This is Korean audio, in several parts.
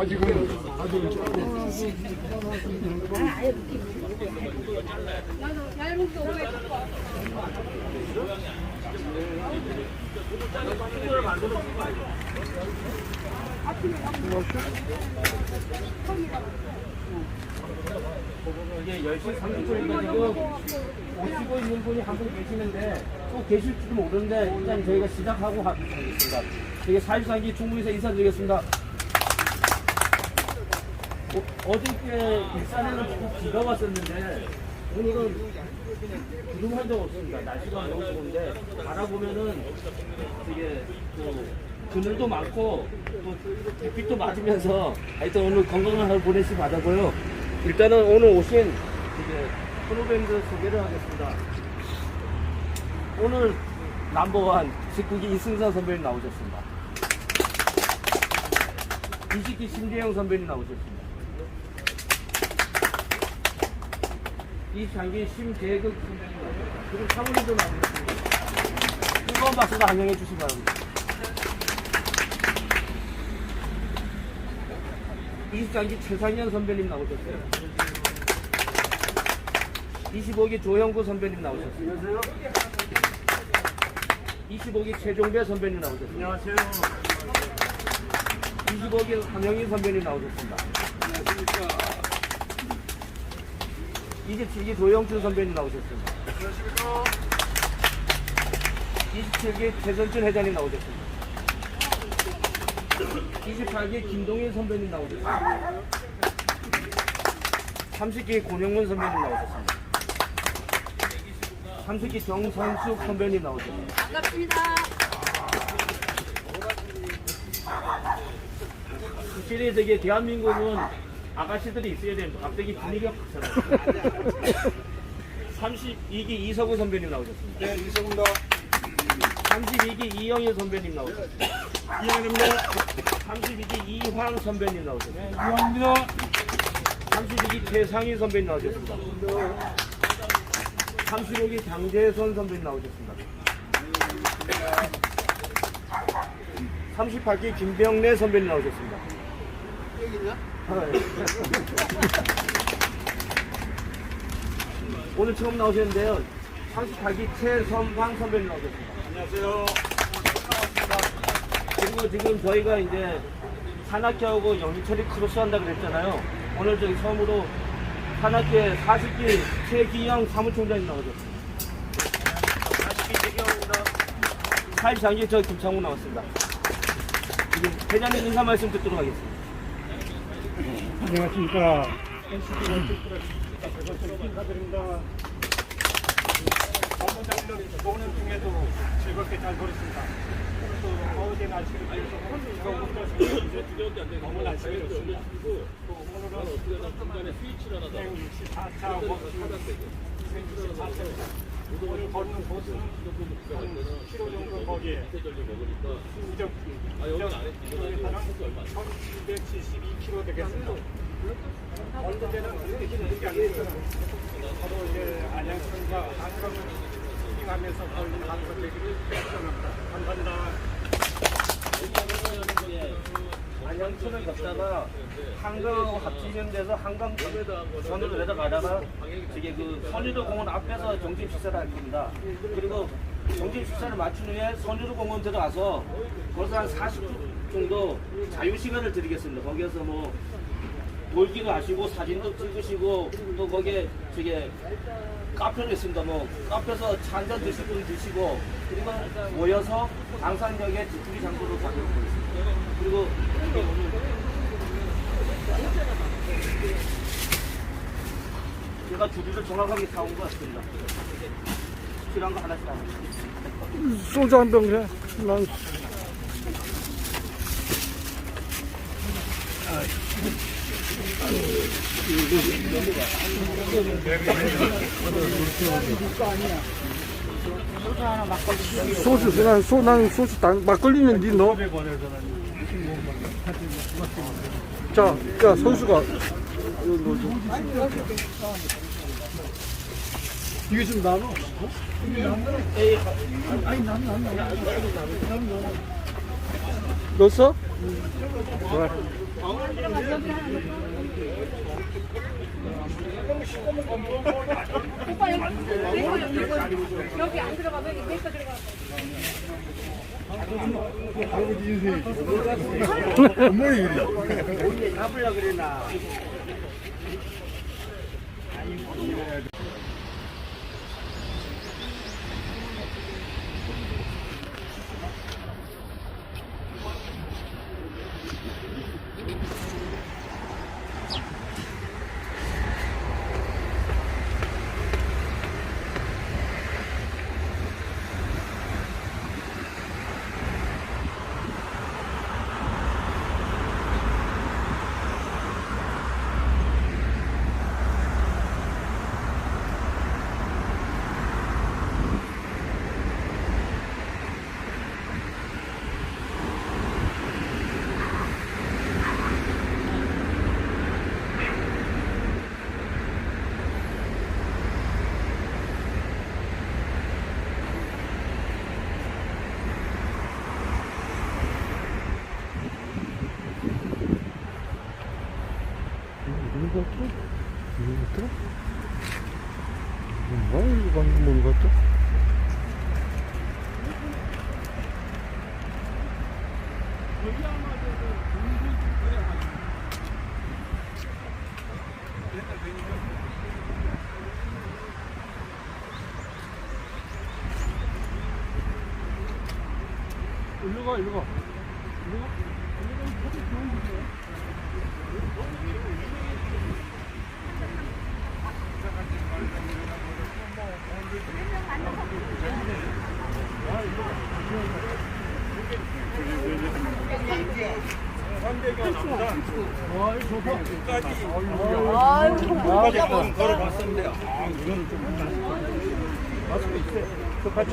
아직은 아직은 조금 이게 10시 30분인데 지금 오시고 있는 분이 한 분 계시는데 또 계실지도 모르는데 일단 저희가 시작하고 하겠습니다. 되게 사실상기 충분히서 인사드리겠습니다. 어, 어저께 일산에는 조금 비가 왔었는데 오늘은 구름 한 적 없습니다. 날씨가 너무 좋은데 바라보면은 되게 또 그늘도 많고 또 햇빛도 맞으면서 하여튼 오늘 건강한 하루 보내시 바라고요. 일단은 오늘 오신 이제 프로밴드 소개를 하겠습니다. 오늘 넘버원 19기 이승선 선배님 나오셨습니다. 20기 신재영 선배님 나오셨습니다. 23기 심재극 선배님. 그리고 사모님도 나오셨습니다. 뜨거운 박수로 환영해 주시기 바랍니다. 24기 최상현 선배님 나오셨어요. 25기 조영구 선배님 나오셨어요. 안녕하세요. 25기 최종배 선배님 나오셨어요. 안녕하세요. 25기 황영희 선배님 나오셨습니다. 안녕하십니까. 27기 조영춘 선배님 나오셨습니다. 안녕하십니까. 27기 최선준 회장님 나오셨습니다. 28기 김동일 선배님 나오셨습니다. 30기 권영문 선배님 나오셨습니다. 30기 정선숙 선배님 나오셨습니다. 반갑습니다. 확실히 되게 대한민국은 아가씨들이 있어야 됩니다. 갑자기 분위기가 확 살아요. 32기 이서구 선배님 나오셨습니다. 네, 이성입니다. 32기 이영희 선배님 나오셨습니다. 이현입니다. 32기 이황 선배님 나오셨습니다. 이현입니다. 32기 최상희 선배님 나오셨습니다. 35기 장재선 선배님 나오셨습니다. 38기 김병래 선배님 나오셨습니다. 오늘 처음 나오셨는데요. 38기 최선방 선배님 나오셨습니다. 안녕하세요. 그리고 지금 저희가 이제 산악회하고 영희철이 크로스 한다 그랬잖아요. 오늘 저기 처음으로 산악회 40기 최기영 사무총장이 나오셨습니다. 40기 최기영입니다. 43기 저 김창우 나왔습니다. 지금 회장님 인사 말씀 듣도록 하겠습니다. 안녕하십니까. NCT 인사드립니다. 본부장님 오는 중에도 즐겁게 잘 보냈습니다. 또 어제 날씨를 위해서 오고 그래서 너무 날씨가 좋습니다. 또 오늘은 생 64차 워킹 생 64차입니다. 오늘 걷는 곳은 한 10km 정도 거리에 이적 이적 킬로미터는 1272km 되겠습니다. 어느 때는 그렇게 힘들지 않겠어요. 서로 이제 안양천과 한강을 힐링하면서 걸린 하루가 되기를 기원합니다. 감사합니다. 안양천을 걷다가 한강하고 합치는 데서 한강 선으로 내려가다가 저게 그 선유도 공원 앞에서 정신 식사를 할 겁니다. 그리고 정신 식사를 마친 후에 선유도 공원 들어가서 거기서 한 40분 정도 자유 시간을 드리겠습니다. 거기에서 뭐 놀기도 하시고 사진도 찍으시고 또 거기에 저게 카페도 있습니다. 뭐 카페에서 차 한잔 분 드시고 그리고 모여서 당산역의 뒤풀이 장소로 가도록 하겠습니다. 그리고 이게 오늘 제가 주류를 정확하게 사온 것 같습니다. 필요한 거 하나씩 하나씩. 소주 한 병 해. 난 소주 난 소, 난 소주 당, 막걸리는 니 넣어. 자, 자 선수가 이게 좀 나눠? 넣었어? 좋아. 오빠 여기 여기 여기 안 들어가면 내거 들어가. 어머니 그래. 이런 거 같아? 이런 거 같아? 뭐야 이거 방금 뭘 같아? 일로 가, 일로 가. 걸어봤었는데 아 이거는 좀 마스크 있어요. 그 같이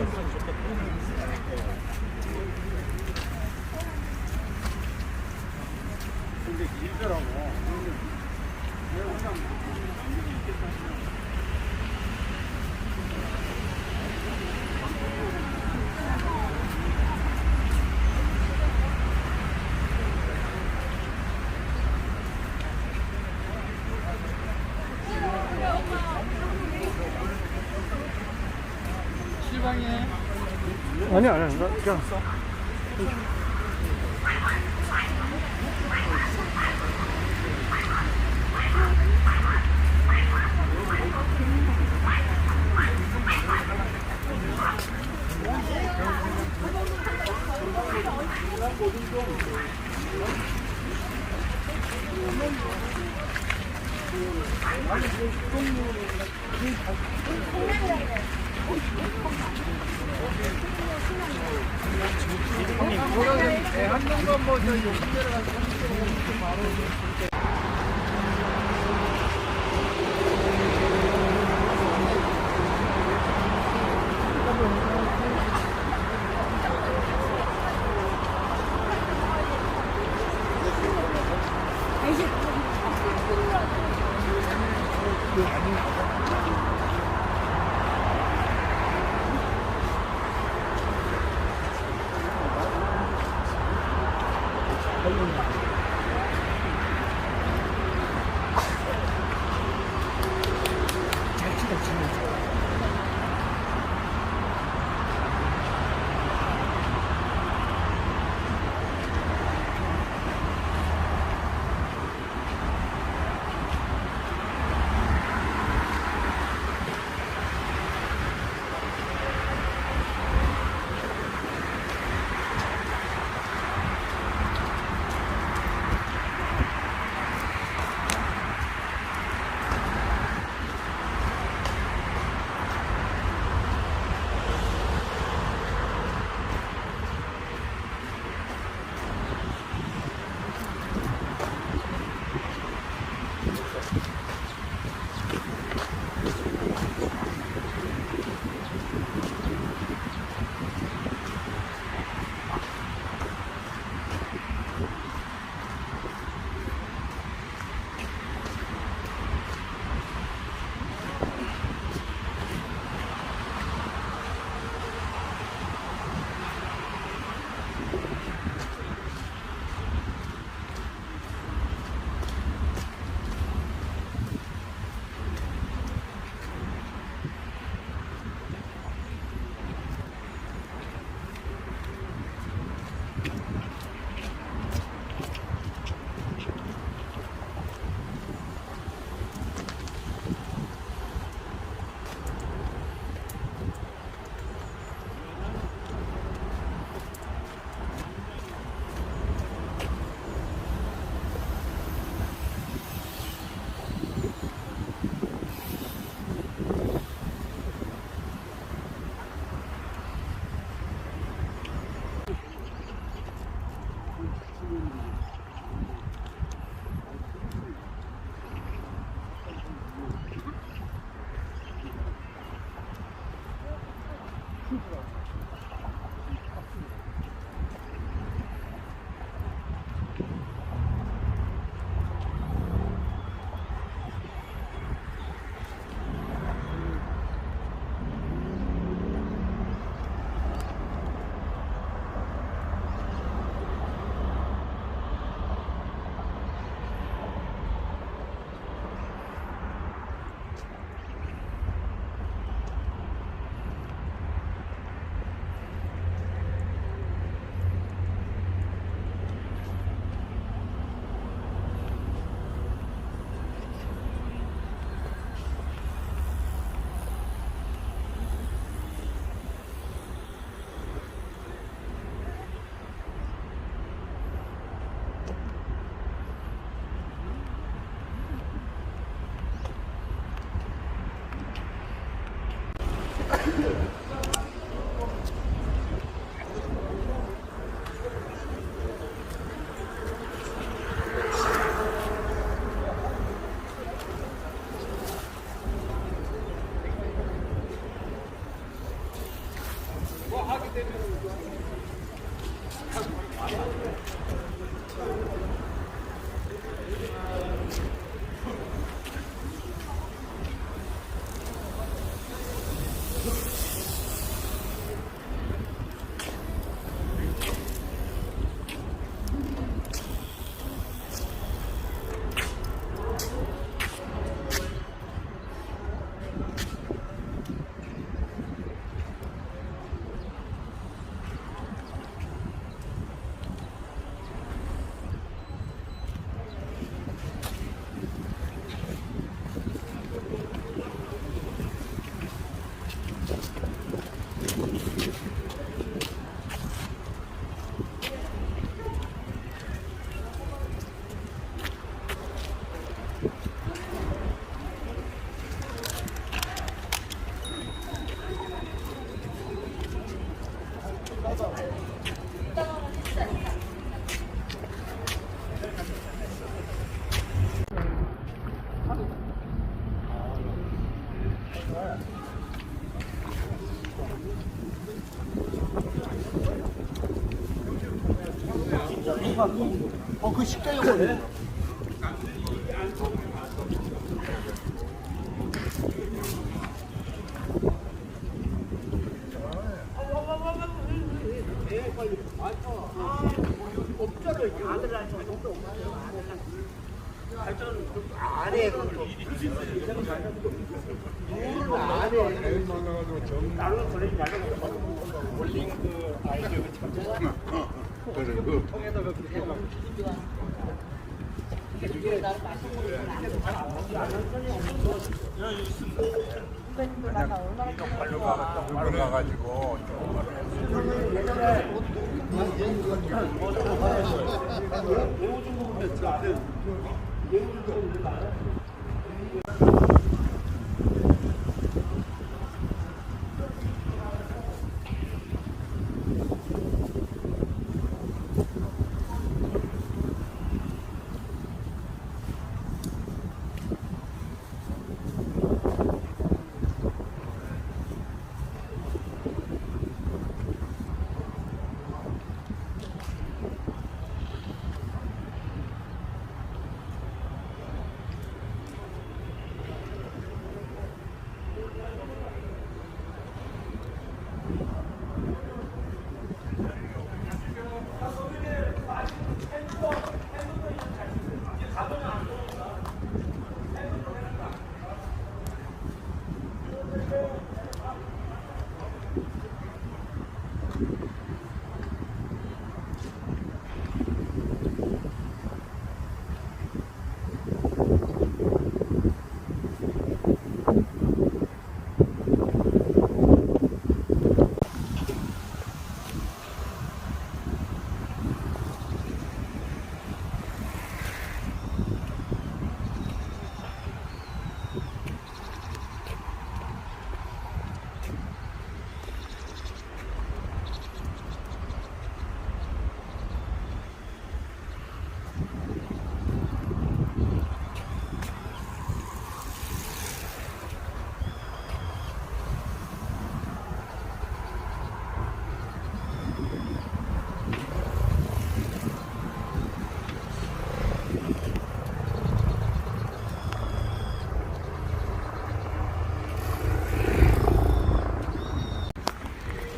이상해. 아니 아니 나 그냥 아니, 그, 그, 그, 그, 그, 네, 한 정도 뭐저 욕심대로 가서 30kg 바로 어그 식당에 거네. 그런 거. 통에다가 그렇게 막. 빨리 가가지고 빨리 가가지고 예전에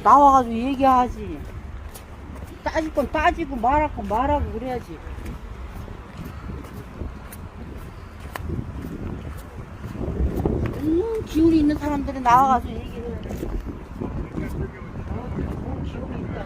나와가지고 얘기하지. 따질 건 따지고 건 말하고 그래야지. 음, 기운이 있는 사람들이 나와가지고 얘기를 해. 어, 기운이 있다.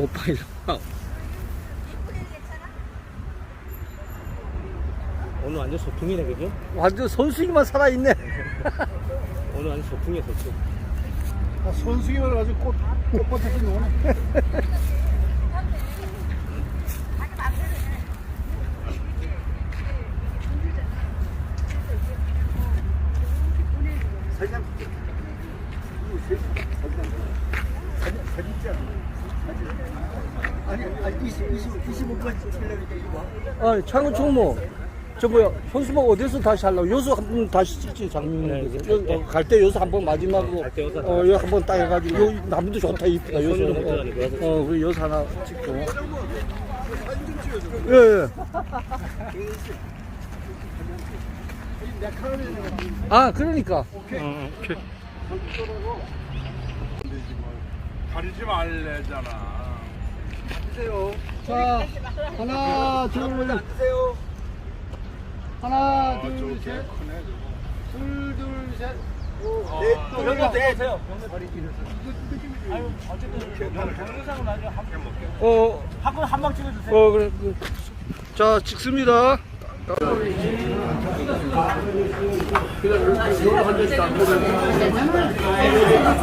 오빠 이리 와. 오늘 완전 소풍이네 그죠? 완전 손수기만 살아있네. 오늘 완전 소풍이야 소풍. 손수기만 가지고 꽃 꽃밭에서 노네. 아니, 아니 20, 20, 25까지 칠려니까 이거 와. 아, 창원 총무. 저 뭐야, 현수막 어디서 다시 하려고? 여수 한 번 다시 찍지, 장면에서. 갈때 여수 한 번 마지막으로. 갈때 여수 어, 여기 한번 딱 해가지고. 여기 나무도 좋다, 이쁘다, 여수. 손으로 못 들어가니까 여수. 어, 어, 그리고 여수 하나 찍고. 예, 예. 아, 그러니까. 가리지 말래잖아. 자, 하나, 둘, 하나, 둘, 셋. 둘, 둘, 셋. 여기 되세요. 동영상은 나중에 한, 어, 한, 한방 찍어주세요. 어, 그래. 그. 자, 찍습니다.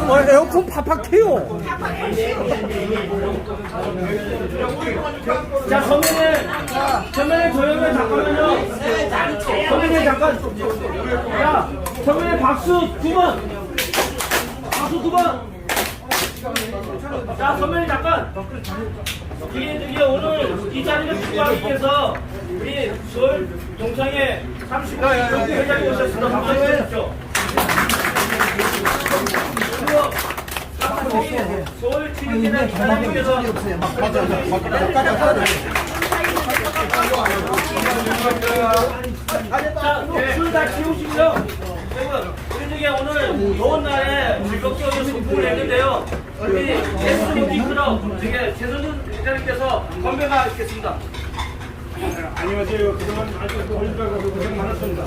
어, 에어컨 팍팍해요. 자, 선배님. 선배님 조용히 잠깐만요. 선배님 잠깐. 자, 선배님 박수 두 번. 박수 두 번. 자, 선배님 잠깐. 이게, 이게 오늘 이 자리를 축구하기 위해서 우리 서울 동창회 35기 정부 회장이 오셨습니다. 박수 해주십시오. 그리고 35기 서울 지역의 회장님께서 자, 술다 치우시고요. 여러분, 우리 중에 오늘 더운 날에 즐겁게 오늘 소풍을 했는데요. 우리 예수님 이끌어 되게 최선준 회장님께서 건배가 있겠습니다. 안녕하세요. 그동안 아주 더울까고 고생 많았습니다.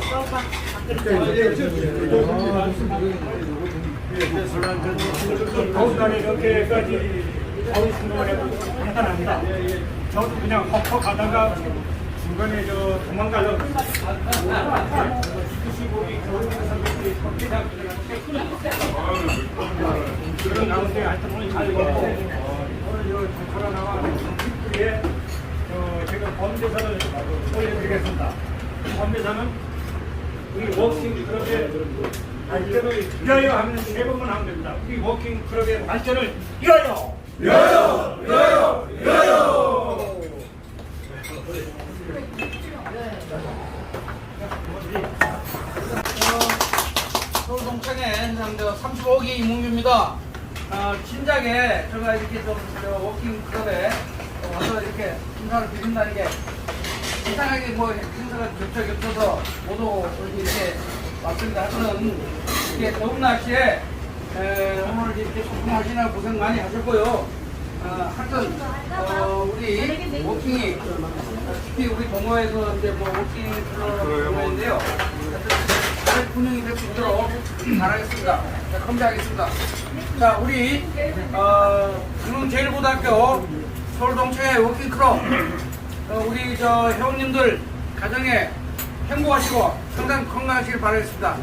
날에 이렇게까지 더운 신동을 해도 간단합니다. 저도 그냥 헛헛 가다가 중간에 저 도망가려고 그런 가운데 하여튼 오늘 잘 먹고 어, 오늘 저 코로나와 이쁘 제가 범대사를 올려드리겠습니다. 범대사는 우리 워킹 클럽의 발전을 위하여 하면 세 번만 하면 됩니다. 우리 워킹 클럽의 발전을 위하여! 위하여! 위하여! 위하여! 서울 동창회 행상대 35기 이문규입니다. 어, 진작에 제가 이렇게 좀저 워킹 클럽에 와서 이렇게 행사를 드린다는 게 이상하게 뭐 행사가 겹쳐 겹쳐서 모두 이렇게 왔습니다. 하여튼 이렇게 더운 날씨에 에, 오늘 이렇게 소통하시느라 고생 많이 하셨고요. 어, 하여튼 어, 우리 워킹이 특히 우리 동호회에서 이제 뭐 워킹 클럽인데요. 잘 분명히 될수 있도록 잘하겠습니다. 자, 건배하겠습니다. 자, 우리 어, 중흥제일고등학교 서울 동창회 워킹클럽 어, 우리 저 회원님들 가정에 행복하시고 항상 건강하시길 바라겠습니다.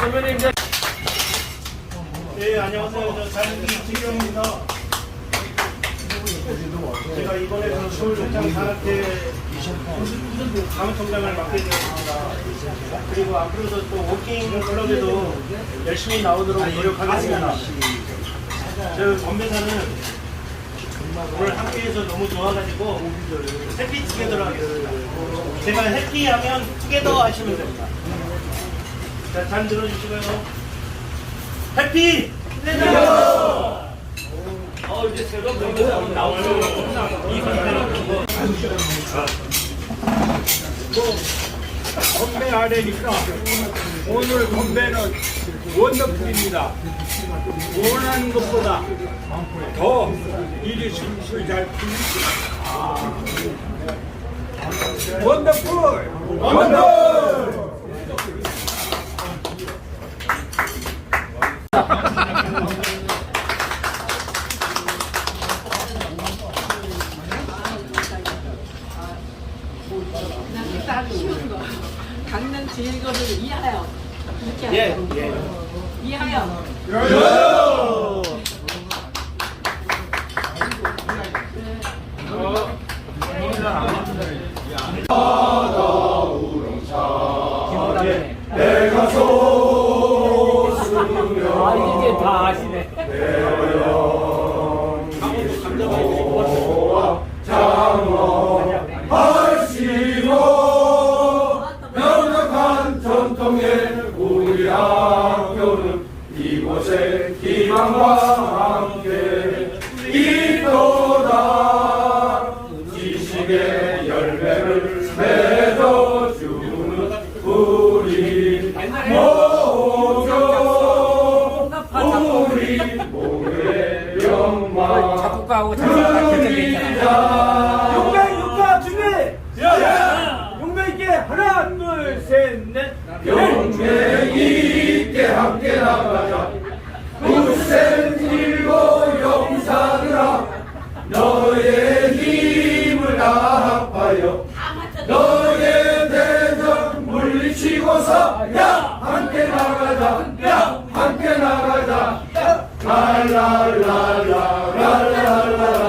선배님 이제 네, 안녕하세요. 저 자연기 지경입니다. 제가 이번에 그 서울동창 산악회 사무총장을 맡게 되었습니다. 그리고 앞으로도 또 워킹 클럽에도 열심히 나오도록 노력하겠습니다. 저 건배사는 오늘 함께해서 너무 좋아가지고 해피 하겠습니다. 제가 해피하면 투게더 하시면 됩니다. 자, 잘 들어주시고요. 해피! 어 이제 새로. 건배 아래니까 오늘 건배는 원더풀입니다. 원하는 것보다 더 일이 술술 잘 풀립니다. 원더풀! 원더풀! 딱 쉬운 거. 제일거를 이하여. 이렇게 예, 하죠. 예. 이하여. 아 함께 나가자. 야 함께 나가자. 랄랄랄라 랄랄라